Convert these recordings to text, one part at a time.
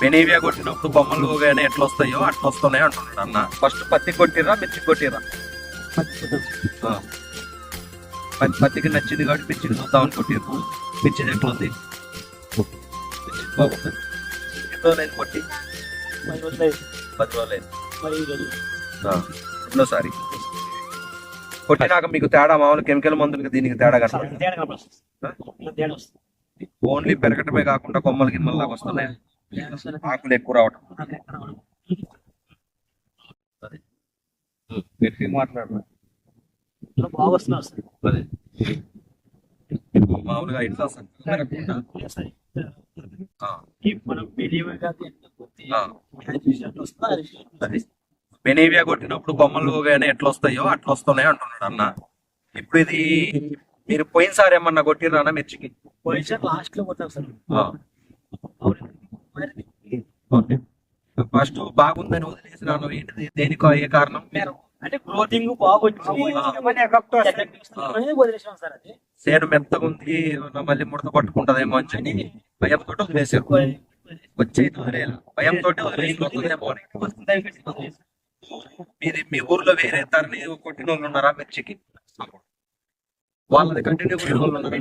పెనేవియా కొట్టినప్పుడు బొమ్మలు కానీ ఎట్లా వస్తాయో అట్లా వస్తున్నాయి అంటున్నాడు అన్న. ఫస్ట్ పత్తి కొట్టిరా మిర్చి కొట్టిరా. పత్తి పత్తికి నచ్చింది కాబట్టి మిర్చికి చూద్దామని కొట్టిరు మిర్చి ఎట్లా ఉంది? బాగుంది ఎన్ని రోజులైంది. కొట్టి పది రోజులైంది. ఆ, రెండోసారి. కొట్టినాక మీకు తేడా మామూలు కెమికల్ మందులకి దీనికి తేడా కనపడుతుంది ఓన్లీ పెరగటమే కాకుండా కొమ్మలు గిమ్మలు లాగా వస్తున్నాయి. ఆకులు ఎక్కువ రావటం. మామూలుగా ఇట్లా మనం బెనేవియా కొట్టినప్పుడు బొమ్మలు కానీ ఎట్లా వస్తాయో అట్లా వస్తున్నాయి అంటున్నాడు అన్న. ఇప్పుడు ఇది మీరు పోయినసారి ఏమన్నా కొట్టిర్రా మిర్చికి? పొజిషన్ లాస్ట్లో కొట్టాం సార్. ఓకే. ఫస్ట్ బాగుందని వదిలేసినాను ఏంటిది? దేనికో ఏ కారణం? అంటే వచ్చింది. వదిలేసాం సార్ అది. సేను మెత్తగా ఉంది. మళ్ళీ ముడత పట్టుకుంటదేమో అని చెప్పి భయంతో వదిలేసారు వచ్చే వదిలేయాలి భయంతో వదిలేసిపోతుందేమో మీది మీ ఊర్లో వేరే తరని కొట్టిన వాళ్ళు ఉన్నారా? మిర్చికి వాళ్ళది కంటిన్యూ కొట్టిన వాళ్ళు ఉన్నారా?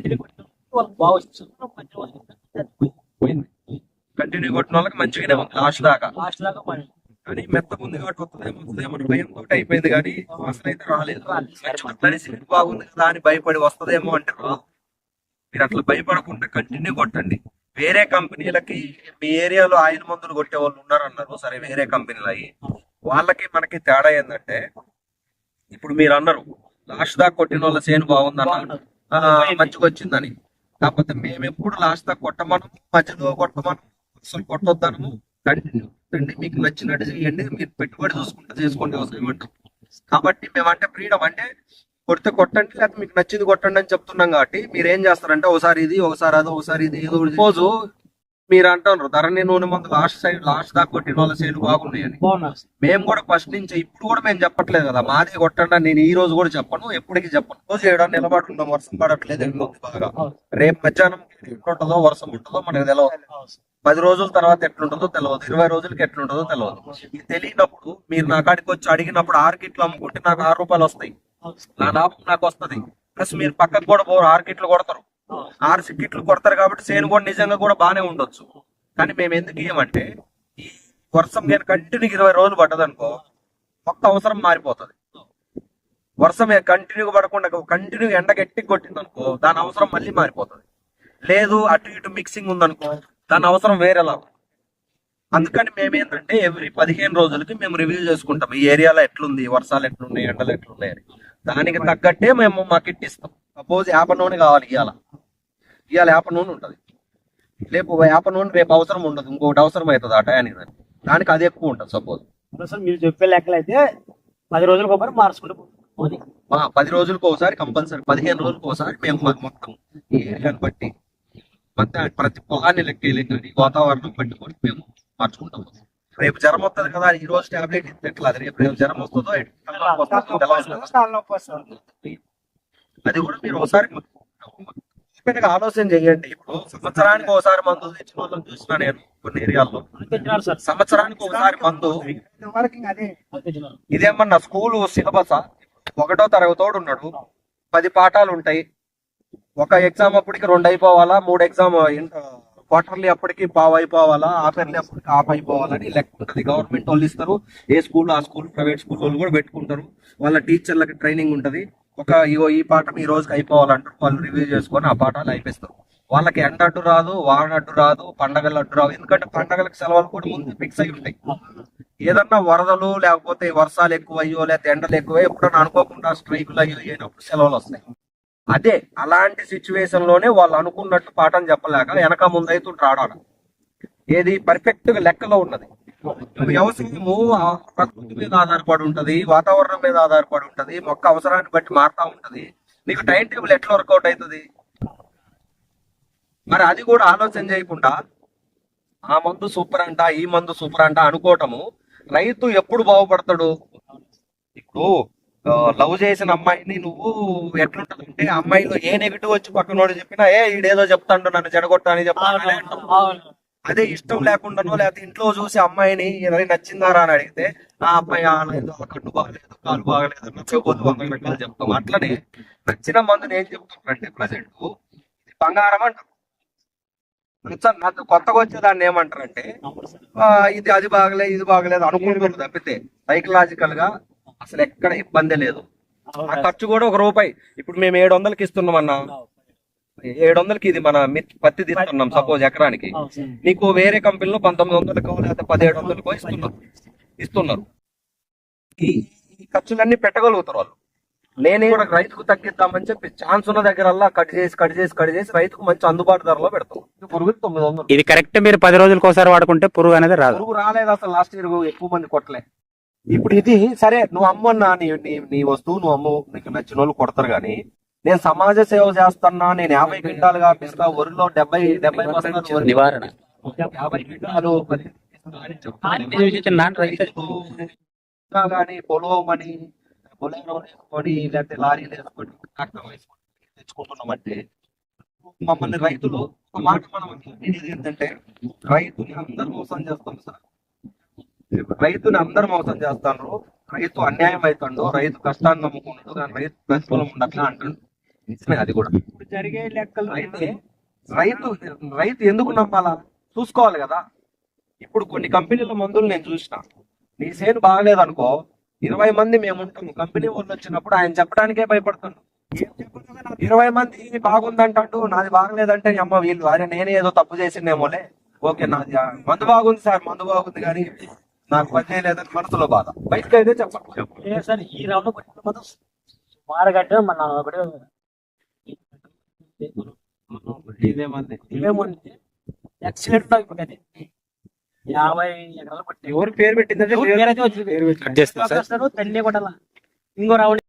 కంటిన్యూ కొట్టిన వాళ్ళకి మంచిగానే ఉంది. లాస్ట్ దాకా. లాస్ట్ పని. కానీ మెత్తగా ఉంది కాబట్టి వస్తుందేమో వస్తుందేమో అని భయంతో అయిపోయింది కానీ అసలు అయితే రాలేదు. అట్లనే సీట్ బాగుంది కదా అని భయపడి వస్తుందేమో అంటే రాదు. మీరు అట్లా భయపడకుండా కంటిన్యూ కొట్టండి. వేరే కంపెనీలకి మీ ఏరియాలో ఆయిల్ మందులు కొట్టే వాళ్ళు ఉన్నారన్నారు. సరే వేరే కంపెనీలు అయ్యి. వాళ్ళకి మనకి తేడా ఏంటంటే ఇప్పుడు మీరు అన్నారు లాస్ట్ దాకా కొట్టిన వాళ్ళ సేను బాగుందన్నారు ఆ, మంచిగా వచ్చిందని. కాకపోతే మేము ఎప్పుడు లాస్ట్ దాకా కొట్టమను మధ్యలో కొట్టమను అసలు కొట్టొద్దనము. కంటిన్యూ. మీకు నచ్చినట్టు చేయండి మీరు పెట్టుబడి చూసుకుంటే చేసుకోండి అవసరం ఏమంటాం కాబట్టి మేమంటే ఫ్రీడమ్. అంటే కొడితే కొట్టండి లేకపోతే మీకు నచ్చింది కొట్టండి అని చెప్తున్నాం కాబట్టి మీరు ఏం చేస్తారంటే ఒకసారి ఇది ఒకసారి అది ఒకసారి ఇది ఏదో. రోజు మీరు అంటున్నారు ధరణి నూనె మందు లాస్ట్ సైడ్ లాస్ట్ దాకా కొట్టిన వాళ్ళ సేలు బాగున్నాయని. మేము కూడా ఫస్ట్ నుంచి ఇప్పుడు కూడా మేము చెప్పట్లేదు కదా మాదే కొట్టండి నేను ఈ రోజు కూడా చెప్పను ఎప్పటికీ చెప్పను. రోజు చేయడం నిలబడుతున్నాం వర్షం పడట్లేదు బాగా. రేపు మధ్యాహ్నం ఎట్లుంటుందో వర్షం ఉంటుందో మనకు తెలియదు పది రోజుల తర్వాత ఎట్లుంటుందో తెలియదు ఇరవై రోజులకి ఎట్లుంటుందో తెలియదు ఇది తెలియనప్పుడు మీరు నా కాడికి వచ్చి అడిగినప్పుడు ఆరు కిట్లు అమ్ముకుంటే నాకు ఆరు రూపాయలు వస్తాయి. నా లాభం నాకు వస్తది. ప్లస్ మీరు పక్కకు కూడా పోరు ఆరు కిట్లు కొడతారు. ఆరు సిక్కిట్లు కొడతారు కాబట్టి సేను కూడా నిజంగా కూడా బాగానే ఉండొచ్చు. కానీ మేము ఎందుకు ఇయ్యమంటే ఈ వర్షం నేను కంటిన్యూ ఇరవై రోజులు పడ్డదనుకో మొత్తం అవసరం మారిపోతుంది. వర్షం కంటిన్యూ పడకుండా కంటిన్యూ ఎండ గట్టి కొట్టింది అనుకో దాని అవసరం మళ్ళీ మారిపోతుంది. లేదు అటు ఇటు మిక్సింగ్ ఉందనుకో దాని అవసరం వేరేలా ఉంది. అందుకని మేమేంటంటే ఎవ్రీ పదిహేను రోజులకి మేము రివ్యూ చేసుకుంటాం ఈ ఏరియాలో ఎట్లుంది వర్షాలు ఎట్లున్నాయి ఎండలు ఎట్లున్నాయి అని. దానికి తగ్గట్టే మేము మా కిట్ ఇస్తాం సపోజ్ యాప నూనె కావాలి ఇవాళ ఇవాళ యాప నూనె ఉంటుంది. రేపు యాప నూనె రేపు అవసరం ఉండదు ఇంకొకటి అవసరం అవుతుంది ఆ టయానికి దానికి. అది ఎక్కువ ఉంటుంది సపోజ్. సార్ మీరు చెప్పే లెక్కలు అయితే పది రోజులకు ఒకసారి మార్చుకుంటూ పది రోజులకు ఒకసారి కంపల్సరీ పదిహేను రోజులకు ఒకసారి మేము మొత్తం ఈ ఏరియాని బట్టి మొత్తం ప్రతి పొలాన్ని లెక్కేయలేం కానీ వాతావరణం పట్టుకొని మేము మార్చుకుంటాం. రేపు జ్వరం వస్తుంది కదా ఈ రోజు టాబ్లెట్ ఎట్లా? రేపు రేపు జ్వరం వస్తుందో ఎట్లా వస్తుందో తెలవదు కదా. అది కూడా మీరు ఒకసారి ఆలోచన చేయండి ఇప్పుడు సంవత్సరానికి ఒకసారి మందు తెచ్చిన వాళ్ళని చూసిన నేను కొన్ని ఏరియాల్లో. సంవత్సరానికి ఒకసారి మందు ఇదేమన్నా స్కూల్ సిలబస్? ఒకటో తరగతోడు ఉన్నాడు. పది పాఠాలు ఉంటాయి. ఒక ఎగ్జామ్ అప్పటికి రెండు అయిపోవాలా? మూడు ఎగ్జామ్ క్వార్టర్లీ అప్పటికి పావు అయిపోవాలా? హాఫర్లీ అప్పటికి హాఫ్ అయిపోవాలని లెక్క ఉంటుంది గవర్నమెంట్ వాళ్ళు ఇస్తారు. ఏ స్కూల్ ఆ స్కూల్ ప్రైవేట్ స్కూల్ వాళ్ళు కూడా పెట్టుకుంటారు. వాళ్ళ టీచర్లకి ట్రైనింగ్ ఉంటది. ఒక ఇగో ఈ పాఠం ఈ రోజుకి అయిపోవాలంటారు. వాళ్ళు రివ్యూ చేసుకొని ఆ పాఠాలు అయిపోతారు వాళ్ళకి ఎండ అడ్డు రాదు వాన అడ్డు రాదు పండగలు అడ్డు రాదు ఎందుకంటే పండగలకు సెలవులు కూడా ముందు ఫిక్స్ అయి ఉంటాయి. ఏదన్నా వరదలు లేకపోతే వర్షాలు ఎక్కువ అయ్యో లేకపోతే ఎండలు ఎక్కువ ఎప్పుడన్నా అనుకోకుండా స్ట్రైకులు అయ్యో అయినప్పుడు సెలవులు వస్తాయి. అదే అలాంటి సిచ్యువేషన్లోనే వాళ్ళు అనుకున్నట్టు పాఠం చెప్పలేక వెనక ముందైతే రాడాలి ఏది పర్ఫెక్ట్గా లెక్కలో ఉన్నది. వ్యవసాయము ప్రకృతి మీద ఆధారపడి ఉంటది వాతావరణం మీద ఆధారపడి ఉంటది మొక్క అవసరాన్ని బట్టి మారుతా ఉంటది. నీకు టైం టేబుల్ ఎట్లా వర్కౌట్ అవుతుంది మరి అది కూడా ఆలోచన చేయకుండా ఆ మందు సూపర్ అంట ఈ మందు సూపర్ అంట అనుకోవటము రైతు ఎప్పుడు బాగుపడతాడు? ఇప్పుడు లవ్ చేసిన అమ్మాయిని నువ్వు ఎట్లుంటదంటే ఆ అమ్మాయిలో ఏ నెగిటివ్ వచ్చి పక్కనోడు చెప్పినా ఏ ఈడేదో చెప్తాడు నన్ను చెడగొట్టా అని చెప్తాను అదే ఇష్టం లేకుండానో లేకపోతే ఇంట్లో చూసి అమ్మాయిని ఏదైనా నచ్చిందారా అని అడిగితే ఆ అమ్మాయి ఆ లేదు ఆ కన్ను బాగలేదు కాలు బాగలేదు నచ్చకపోతే వంద రకాలు చెప్తాం. అట్లనే నచ్చిన మందుని ఏం చెప్తారంటే ప్రజెంట్. ఇది బంగారం అంటారు. నాకు కొత్తగా వచ్చేదాన్ని ఏమంటారంటే ఇది అది బాగలేదు ఇది బాగలేదు అనుకుంటున్నారు తప్పితే సైకలాజికల్గా అసలు ఎక్కడ ఇబ్బంది లేదు. ఆ ఖర్చు కూడా ఒక రూపాయి. ఇప్పుడు మేము ఏడు వందలకి ఇస్తున్నాం అన్న ఏడు వందలకి ఇది మన మిత్- పత్తి తీస్తున్నాం సపోజ్ ఎకరానికి. నీకు వేరే కంపెనీలో పంతొమ్మిది వందలకో లేకపోతే పదిహేడు వందలకో ఇస్తున్నారు. ఇస్తున్నారు. ఈ ఖర్చులన్నీ పెట్టగలుగుతారు వాళ్ళు. నేనే కూడా రైతుకు తగ్గిద్దామని చెప్పి ఛాన్స్ ఉన్న దగ్గరల్లా కట్ చేసి కట్ చేసి కట్ చేసి రైతుకు మంచి అందుబాటు ధరలో పెడతాం. పురుగు తొమ్మిది వందలు. ఇది కరెక్ట్ మీరు పది రోజులకు ఒకసారి వాడుకుంటే పురుగు అనేది రాదు. పురుగు రాలేదు అసలు లాస్ట్ ఇయర్ ఎక్కువ మంది కొట్టలే. ఇప్పుడు ఇది సరే నువ్వు అమ్మన్నా నీ నీ నీ వస్తువు నువ్వు అమ్ము నీకు నచ్చిన వాళ్ళు కొడతారు కానీ నేను సమాజ సేవ చేస్తున్నా నేను యాభై క్వింటాలు కాపిస్తా వరిలో డెబ్బై డెబ్బై నివారణ. యాభై క్వింటాలు కానీ పొలవమని పొలంలో వేసుకొని లేకపోతే లారీలు వేసుకొని ట్రాక్టర్ వేసుకొని తెచ్చుకుంటున్నామంటే మమ్మల్ని రైతులు ఒక మాట మనం ఏంటంటే రైతుని అందరు మోసం చేస్తాం సార్. రైతుని అందరు మోసం చేస్తాను రైతు అన్యాయం అవుతాడు రైతు కష్టాన్ని నమ్ముకుంటాడు కానీ రైతు ప్రతిఫలం ఉండట్లా అంటాడు. నిజమే అది కూడా. ఇప్పుడు జరిగే లెక్కలు రైతు రైతు ఎందుకు నమ్మాలా? చూసుకోవాలి కదా. ఇప్పుడు కొన్ని కంపెనీల మందులు నేను చూసిన. నీ సేను బాగలేదు అనుకో ఇరవై మంది మేము ఉంటాము కంపెనీ వాళ్ళు వచ్చినప్పుడు ఆయన చెప్పడానికే భయపడుతాను ఇరవై మంది బాగుందంటాడు నాది బాగలేదంటే అమ్మ వీళ్ళు అరే నేనే ఏదో తప్పు చేసిందేమోలే ఓకే నాది మందు బాగుంది సార్ మందు బాగుంది కానీ నాకు పని చేయలేదని మనసులో బాధ. బయటకు అయితే చెప్పాలి ఏ సార్ ఈ రౌండ్ గంట మన ఒకటి ఇదేమంది ఇవేముంది ఎక్సలెంట్ ఉన్నాయి ఇప్పుడు అది. యాభై ఎకరాలు కొట్టి ఎవరు పేరు పెట్టిందంటే వచ్చింది. చేస్తా సార్. తల్లి కొట్టాల ఇంకో రౌండ్